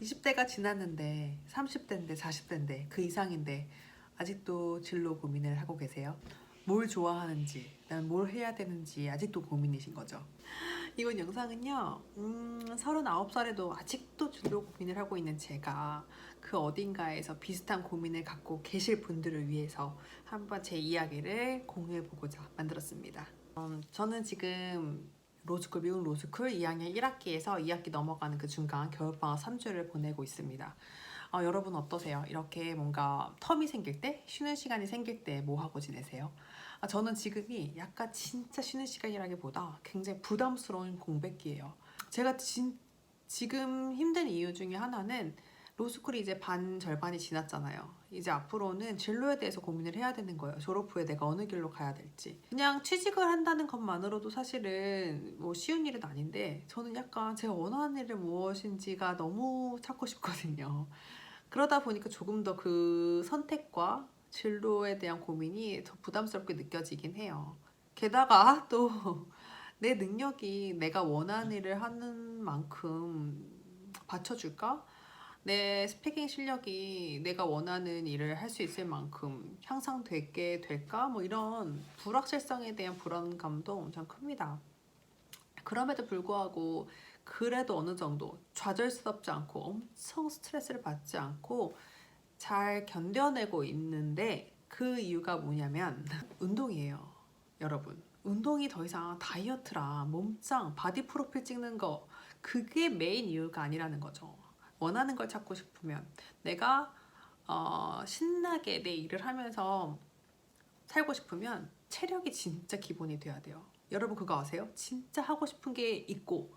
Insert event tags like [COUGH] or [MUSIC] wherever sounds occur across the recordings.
20대가 [LAUGHS] 지났는데 30대인데 40대인데 그 이상인데 아직도 진로 고민을 하고 계세요? 뭘 좋아하는지, 난 뭘 해야 되는지 아직도 고민이신 거죠. 이번 영상은요, 음, 39살에도 아직도 진로 고민을 하고 있는 제가 그 어딘가에서 비슷한 고민을 갖고 계실 분들을 위해서 한번 제 이야기를 공유해 보고자 만들었습니다. 음, 저는 지금 로스쿨, 미국 로스쿨 2학년 1학기에서 2학기 넘어가는 그 중간 겨울방학 3주를 보내고 있습니다. 어, 여러분 어떠세요? 이렇게 뭔가 텀이 생길 때, 쉬는 시간이 생길 때 뭐 하고 지내세요? 아, 저는 지금이 약간 진짜 쉬는 시간이라기보다 굉장히 부담스러운 공백기예요. 제가 진, 지금 힘든 이유 중에 하나는 로스쿨이 이제 반 절반이 지났잖아요. 이제 앞으로는 진로에 대해서 고민을 해야 되는 거예요. 졸업 후에 내가 어느 길로 가야 될지. 그냥 취직을 한다는 것만으로도 사실은 뭐 쉬운 일은 아닌데 저는 약간 제가 원하는 일이 무엇인지가 너무 찾고 싶거든요. 그러다 보니까 조금 더 그 선택과 진로에 대한 고민이 더 부담스럽게 느껴지긴 해요. 게다가 또 내 능력이 내가 원하는 일을 하는 만큼 받쳐줄까? 내 스피킹 실력이 내가 원하는 일을 할 수 있을 만큼 향상되게 될까? 뭐 이런 불확실성에 대한 불안감도 엄청 큽니다. 그럼에도 불구하고 그래도 어느 정도 좌절스럽지 않고 엄청 스트레스를 받지 않고 잘 견뎌내고 있는데 그 이유가 뭐냐면 [LAUGHS] 운동이에요. 여러분. 운동이 더 이상 다이어트랑 몸짱, 바디 프로필 찍는 거 그게 메인 이유가 아니라는 거죠. 원하는 걸 찾고 싶으면 내가 어, 신나게 내 일을 하면서 살고 싶으면 체력이 진짜 기본이 돼야 돼요. 여러분 그거 아세요? 진짜 하고 싶은 게 있고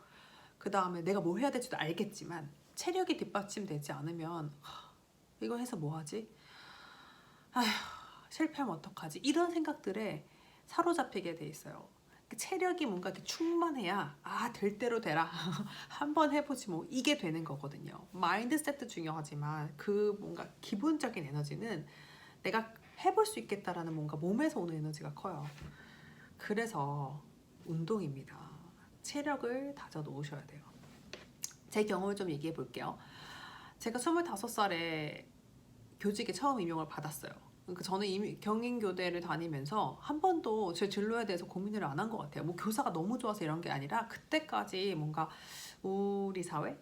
그 다음에 내가 뭘 해야 될지도 알겠지만 체력이 뒷받침되지 않으면 하, 이거 해서 뭐 하지? 아휴 실패하면 어떡하지? 이런 생각들에 사로잡히게 돼 있어요. 그 체력이 뭔가 이렇게 충만해야 아 될 대로 되라 [LAUGHS] 한번 해보지 뭐 이게 되는 거거든요. 마인드셋도 중요하지만 그 뭔가 기본적인 에너지는 내가 해볼 수 있겠다라는 뭔가 몸에서 오는 에너지가 커요. 그래서 운동입니다. 체력을 다져 놓으셔야 돼요. 제 경험을 좀 얘기해 볼게요. 제가 25살에 교직에 처음 임용을 받았어요. 그러니까 저는 이미 경인교대를 다니면서 한 번도 제 진로에 대해서 고민을 안 한 것 같아요. 뭐 교사가 너무 좋아서 이런 게 아니라 그때까지 뭔가 우리 사회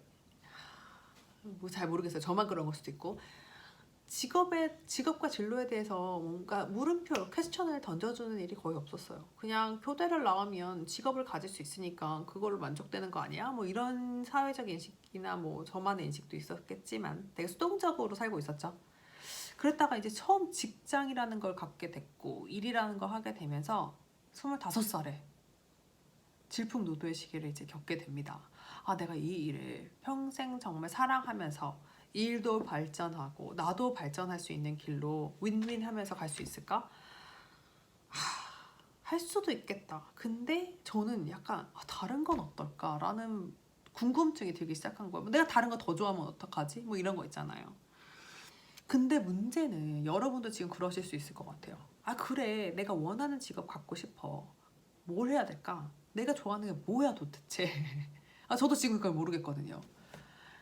뭐 잘 모르겠어요. 저만 그런 걸 수도 있고 직업의 직업과 진로에 대해서 뭔가 물음표, 퀘스천을 던져주는 일이 거의 없었어요. 그냥 교대를 나오면 직업을 가질 수 있으니까 그걸로 만족되는 거 아니야? 뭐 이런 사회적 인식이나 뭐 저만의 인식도 있었겠지만 되게 수동적으로 살고 있었죠. 그랬다가 이제 처음 직장이라는 걸 갖게 됐고 일이라는 걸 하게 되면서 25살에 질풍노도의 시기를 이제 겪게 됩니다. 아, 내가 이 일을 평생 정말 사랑하면서 일도 발전하고 나도 발전할 수 있는 길로 윈윈 하면서 갈 수 있을까? 하, 할 수도 있겠다. 근데 저는 약간 아, 다른 건 어떨까라는 궁금증이 들기 시작한 거예요. 내가 다른 거 더 좋아하면 어떡하지? 뭐 이런 거 있잖아요. 근데 문제는 여러분도 지금 그러실 수 있을 것 같아요. 아, 그래. 내가 원하는 직업 갖고 싶어. 뭘 해야 될까? 내가 좋아하는 게 뭐야 도대체? [LAUGHS] 아, 저도 지금 그걸 모르겠거든요.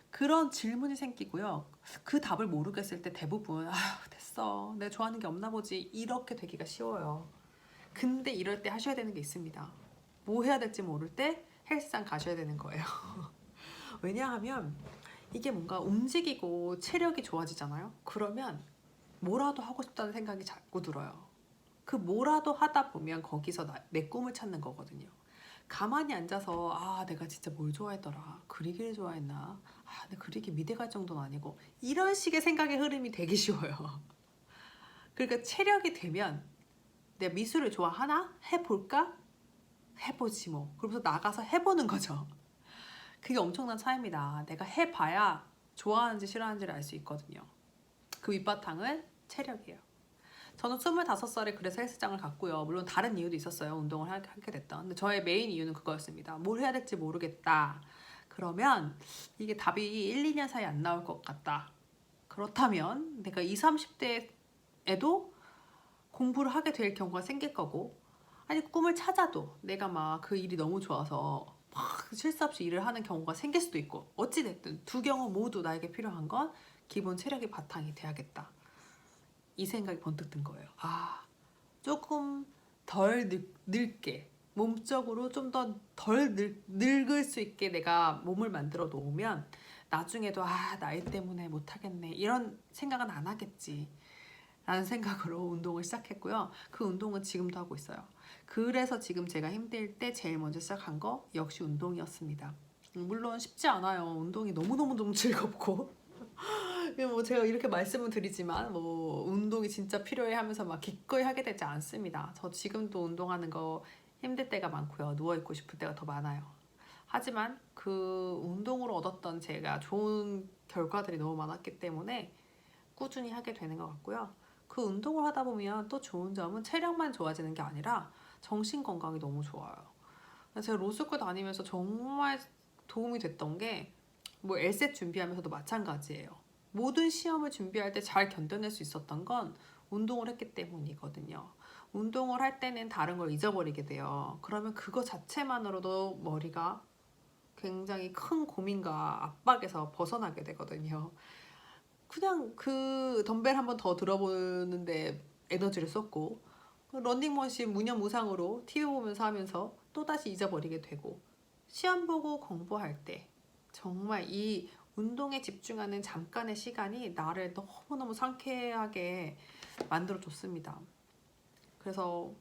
그런 질문이 생기고요. 그 답을 모르겠을 때 대부분 아 됐어. 내가 좋아하는 게 없나 보지. 이렇게 되기가 쉬워요. 근데 이럴 때 하셔야 되는 게 있습니다. 뭐 해야 될지 모를 때 헬스장 가셔야 되는 거예요. [LAUGHS] 왜냐하면 이게 뭔가 움직이고 체력이 좋아지잖아요. 그러면 뭐라도 하고 싶다는 생각이 자꾸 들어요. 그 뭐라도 하다 보면 거기서 나, 내 꿈을 찾는 거거든요. 가만히 앉아서 아 내가 진짜 뭘 좋아했더라. 그리기를 좋아했나? 아 근데 그리기 미대 갈 정도는 아니고. 이런 식의 생각의 흐름이 되기 쉬워요. [LAUGHS] 그러니까 체력이 되면 내가 미술을 좋아하나? 해볼까? 해보지 뭐. 그러면서 나가서 해보는 거죠 그게 엄청난 차이입니다 내가 해봐야 좋아하는지 싫어하는지를 알 수 있거든요 그 밑바탕은 체력이에요 저는 25살에 그래서 헬스장을 갔고요. 물론 다른 이유도 있었어요. 운동을 하- 하게 됐던. 근데 저의 메인 이유는 그거였습니다. 뭘 해야 될지 모르겠다. 그러면 이게 답이 1, 2년 사이에 안 나올 것 같다. 그렇다면 내가 20, 30대에도 공부를 하게 될 경우가 생길 거고 아니 꿈을 찾아도 내가 막 그 일이 너무 좋아서 막쉴새 없이 일을 하는 경우가 생길 수도 있고 어찌됐든 두 경우 모두 나에게 필요한 건 기본 체력이 바탕이 돼야겠다. 이 생각이 번뜩 든 거예요. 아 조금 덜 늙, 늙게 몸적으로 좀 더 덜 늙을 수 있게 내가 몸을 만들어 놓으면 나중에도 아 나이 때문에 못하겠네 이런 생각은 안 하겠지 라는 생각으로 [LAUGHS] 운동을 시작했고요. 그 운동은 지금도 하고 있어요. 그래서 지금 제가 힘들 때 제일 먼저 시작한 거 역시 운동이었습니다. 물론 쉽지 않아요. 운동이 너무너무 너무 [LAUGHS] 즐겁고. [LAUGHS] 뭐 제가 이렇게 말씀을 드리지만 뭐 운동이 진짜 필요해 하면서 막 기꺼이 하게 되지 않습니다. 저 지금도 운동하는 거 힘들 때가 많고요. 누워 있고 싶을 때가 더 많아요. 하지만 그 운동으로 얻었던 제가 좋은 결과들이 너무 많았기 때문에 꾸준히 하게 되는 것 같고요. 그 운동을 하다 보면 또 좋은 점은 체력만 좋아지는 게 아니라 정신 건강이 너무 좋아요. 제가 로스쿨 다니면서 정말 도움이 됐던 게 뭐 엘셋 준비하면서도 마찬가지예요. 모든 시험을 준비할 때 잘 견뎌낼 수 있었던 건 운동을 했기 때문이거든요. 운동을 할 때는 다른 걸 잊어버리게 돼요. 그러면 그거 자체만으로도 머리가 굉장히 큰 고민과 압박에서 벗어나게 되거든요. 그냥 그 덤벨 한 번 더 들어보는데 에너지를 썼고 런닝머신 무념무상으로 TV 보면서 하면서 또다시 잊어버리게 되고 시험 보고 공부할 때 정말 이 운동에 집중하는 잠깐의 시간이 나를 너무너무 상쾌하게 만들어줬습니다. 그래서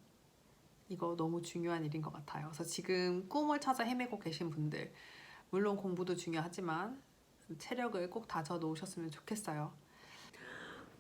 이거 너무 중요한 일인 것 같아요. 그래서 지금 꿈을 찾아 헤매고 계신 분들, 물론 공부도 중요하지만 체력을 꼭 다져 놓으셨으면 좋겠어요.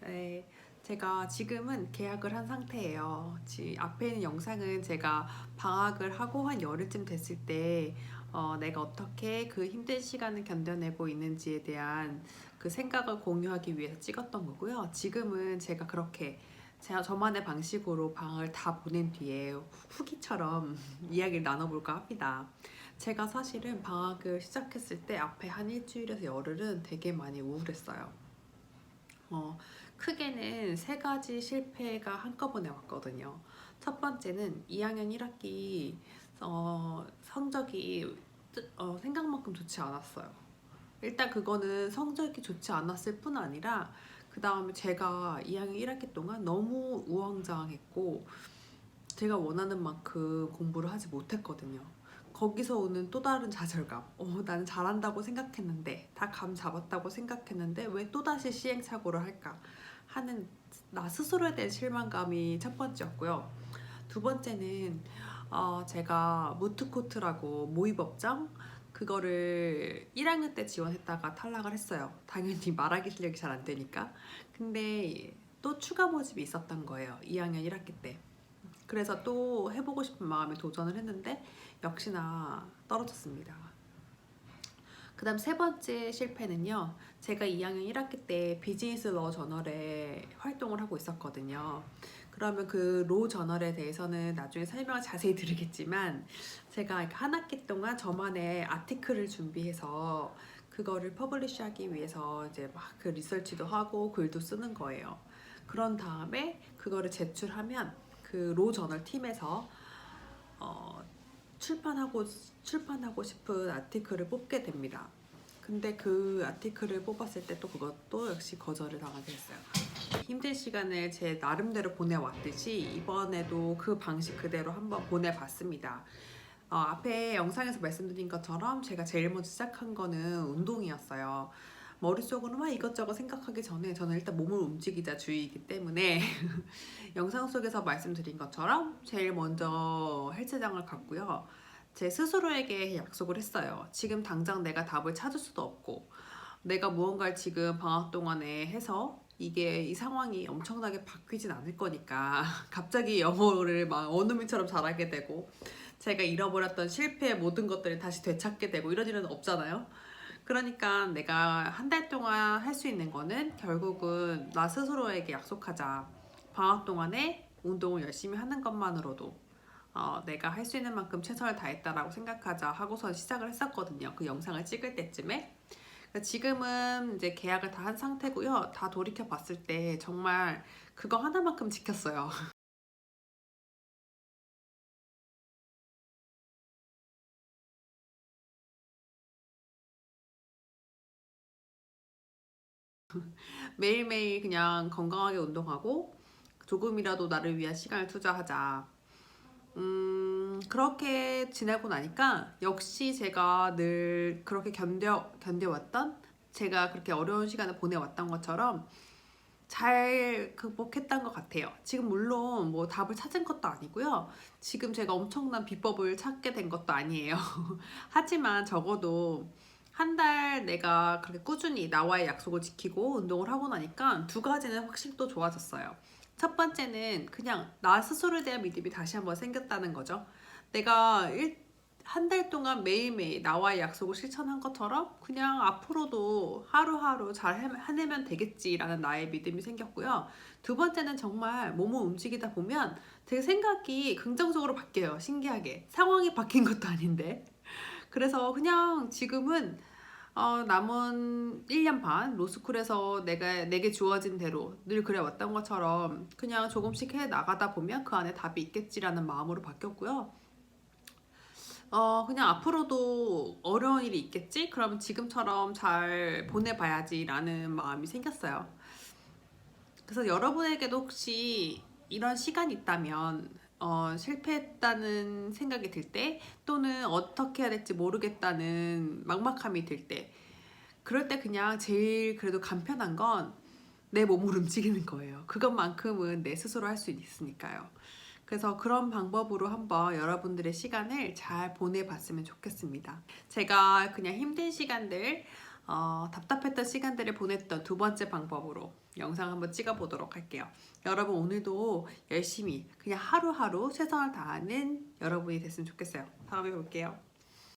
네, 제가 지금은 계약을 한 상태예요. 지, 앞에 있는 영상은 제가 방학을 하고 한 열흘쯤 됐을 때 어, 내가 어떻게 그 힘든 시간을 견뎌내고 있는지에 대한 그 생각을 공유하기 위해서 찍었던 거고요. 지금은 제가 그렇게 제가 저만의 방식으로 방을 다 보낸 뒤에 후기처럼 [LAUGHS] 이야기를 나눠볼까 합니다. 제가 사실은 방학을 시작했을 때 앞에 한 일주일에서 열흘은 되게 많이 우울했어요. 어, 크게는 세 가지 실패가 한꺼번에 왔거든요. 첫 번째는 2학년 1학기 어, 성적이 어, 생각만큼 좋지 않았어요. 일단 그거는 성적이 좋지 않았을 뿐 아니라 그 다음에 제가 2학년 1학기 동안 너무 우왕좌왕했고 제가 원하는 만큼 공부를 하지 못했거든요. 거기서 오는 또 다른 좌절감. 어, 나는 잘한다고 생각했는데, 다 감 잡았다고 생각했는데, 왜 또다시 시행착오를 할까? 하는 나 스스로에 대한 실망감이 첫 번째였고요. 두 번째는, 어, 제가 무트코트라고 모의법정, 그거를 1학년 때 지원했다가 탈락을 했어요. 당연히 말하기 실력이 잘 안 되니까. 근데 또 추가 모집이 있었던 거예요. 2학년 1학기 때. 그래서 또 해보고 싶은 마음에 도전을 했는데 역시나 떨어졌습니다. 그 다음 세 번째 실패는요. 제가 2학년 1학기 때 비즈니스 러 저널에 활동을 하고 있었거든요. 그러면 그 로 저널에 대해서는 나중에 설명을 자세히 드리겠지만 제가 한 학기 동안 저만의 아티클을 준비해서 그거를 퍼블리시하기 위해서 이제 막 그 리서치도 하고 글도 쓰는 거예요. 그런 다음에 그거를 제출하면 그 로 저널 팀에서 어, 출판하고 출판하고 싶은 아티클을 뽑게 됩니다. 근데 그 아티클을 뽑았을 때 또 그것도 역시 거절을 당하게 했어요. 힘든 시간을 제 나름대로 보내왔듯이 이번에도 그 방식 그대로 한번 보내봤습니다. 어, 앞에 영상에서 말씀드린 것처럼 제가 제일 먼저 시작한 거는 운동이었어요. 머릿속으로 막 이것저것 생각하기 전에 저는 일단 몸을 움직이자 주의이기 때문에 [LAUGHS] 영상 속에서 말씀드린 것처럼 제일 먼저 헬스장을 갔고요. 제 스스로에게 약속을 했어요. 지금 당장 내가 답을 찾을 수도 없고 내가 무언가를 지금 방학 동안에 해서 이게 이 상황이 엄청나게 바뀌진 않을 거니까 [LAUGHS] 갑자기 영어를 막 원어민처럼 잘하게 되고 제가 잃어버렸던 실패의 모든 것들을 다시 되찾게 되고 이런 일은 없잖아요. 그러니까 내가 한 달 동안 할 수 있는 거는 결국은 나 스스로에게 약속하자. 방학 동안에 운동을 열심히 하는 것만으로도 어, 내가 할 수 있는 만큼 최선을 다했다라고 생각하자 하고서 시작을 했었거든요. 그 영상을 찍을 때쯤에. 지금은 이제 계약을 다 한 상태고요. 다 돌이켜 봤을 때 정말 그거 하나만큼 지켰어요. [LAUGHS] [LAUGHS] 매일매일 그냥 건강하게 운동하고 조금이라도 나를 위한 시간을 투자하자. 음, 그렇게 지내고 나니까 역시 제가 늘 그렇게 견뎌, 견뎌왔던 제가 그렇게 어려운 시간을 보내왔던 것처럼 잘 극복했던 것 같아요. 지금 물론 뭐 답을 찾은 것도 아니고요. 지금 제가 엄청난 비법을 찾게 된 것도 아니에요. [LAUGHS] 하지만 적어도 한 달 내가 그렇게 꾸준히 나와의 약속을 지키고 운동을 하고 나니까 두 가지는 확실히 또 좋아졌어요. 첫 번째는 그냥 나 스스로에 대한 믿음이 다시 한번 생겼다는 거죠. 내가 한 달 동안 매일매일 나와의 약속을 실천한 것처럼 그냥 앞으로도 하루하루 잘 해- 해내면 되겠지라는 나의 믿음이 생겼고요. 두 번째는 정말 몸을 움직이다 보면 되게 생각이 긍정적으로 바뀌어요. 신기하게. 상황이 바뀐 것도 아닌데. 그래서 그냥 지금은 어, 남은 1년 반 로스쿨에서 내가 내게 주어진 대로 늘 그래 왔던 것처럼 그냥 조금씩 해 나가다 보면 그 안에 답이 있겠지라는 마음으로 바뀌었고요. 어, 그냥 앞으로도 어려운 일이 있겠지? 그럼 지금처럼 잘 보내봐야지라는 마음이 생겼어요. 그래서 여러분에게도 혹시 이런 시간이 있다면 어, 실패했다는 생각이 들 때 또는 어떻게 해야 될지 모르겠다는 막막함이 들 때 그럴 때 그냥 제일 그래도 간편한 건 내 몸을 [LAUGHS] 움직이는 거예요. 그것만큼은 내 스스로 할 수 있으니까요. 그래서 그런 방법으로 한번 여러분들의 시간을 잘 보내봤으면 좋겠습니다. 제가 그냥 힘든 시간들, 어, 답답했던 시간들을 보냈던 두 번째 방법으로 영상 한번 찍어 보도록 할게요. 여러분 오늘도 열심히 그냥 하루하루 최선을 다하는 여러분이 됐으면 좋겠어요. 다음에 볼게요.